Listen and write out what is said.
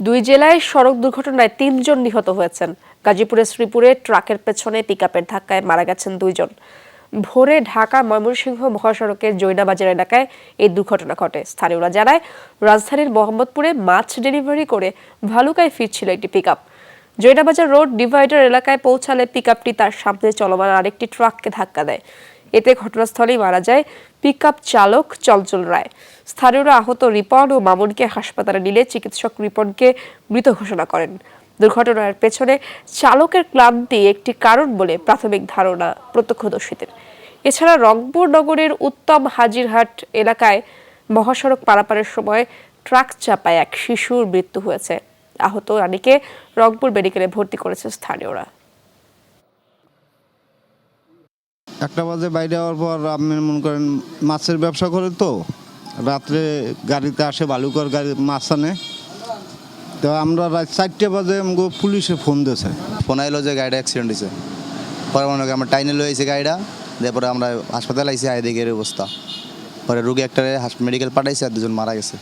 দুই জেলায় সড়ক দুর্ঘটনায় তিনজন নিহত হয়েছেন। গাজীপুরের শ্রীপুরে ট্রাকের পেছনে পিকআপের ধাক্কায় মারা গেছেন দুইজন। ভোরে ঢাকা, ময়মনসিংহ মহাসড়কের জৈনাবাজার এলাকায় এই দুর্ঘটনা ঘটে। স্থানীয়রা জানায়, রাজধানীর মোহাম্মদপুরে মাছ ডেলিভারি করে ভালুকায় ফিরছিল একটি পিকআপ। জৈনাবাজার রোড ডিভাইডার এলাকায় পৌঁছালে পিকআপটি তার সামনে চলমান আরেকটি ট্রাককে ধাক্কা দেয়। এতে ঘটনাস্থলেই মারা যায় পিকআপ চালক চঞ্চল রায়। স্থানীয়রা আহত রিপন ও মামুনকে হাসপাতালে নিলে চিকিৎসক রিপনকে মৃত ঘোষণা করেন। দুর্ঘটনার পেছনে চালকের ক্লান্তি একটি কারণ বলে প্রাথমিক ধারণা প্রত্যক্ষদর্শীদের। এছাড়া রংপুর নগরের উত্তম হাজিরহাট এলাকায় মহাসড়ক পারাপারের সময় ট্রাক চাপায় এক শিশুর মৃত্যু হয়েছে। আহত রানীকে রংপুর মেডিকেলে ভর্তি করেছে স্থানীয়রা। একটা বাজে বাইরে যাওয়ার পর আপনি মনে করেন মাছের ব্যবসা করে তো, রাত্রে গাড়িতে আসে বালুকর গাড়ি, মাছ আনে। তো আমরা রাত চারটে বাজে আমাকে পুলিশে ফোন দিয়েছে। ফোন আইলো যে গাড়িটা অ্যাক্সিডেন্ট হয়েছে পরে মনে করি আমরা টাইনে লয়ে আইছি গাড়িটা তারপরে আমরা হাসপাতাল আইসি আয় এর অবস্থা। পরে রুগী একটা মেডিকেল পাঠাইছে আর দুজন মারা গেছে।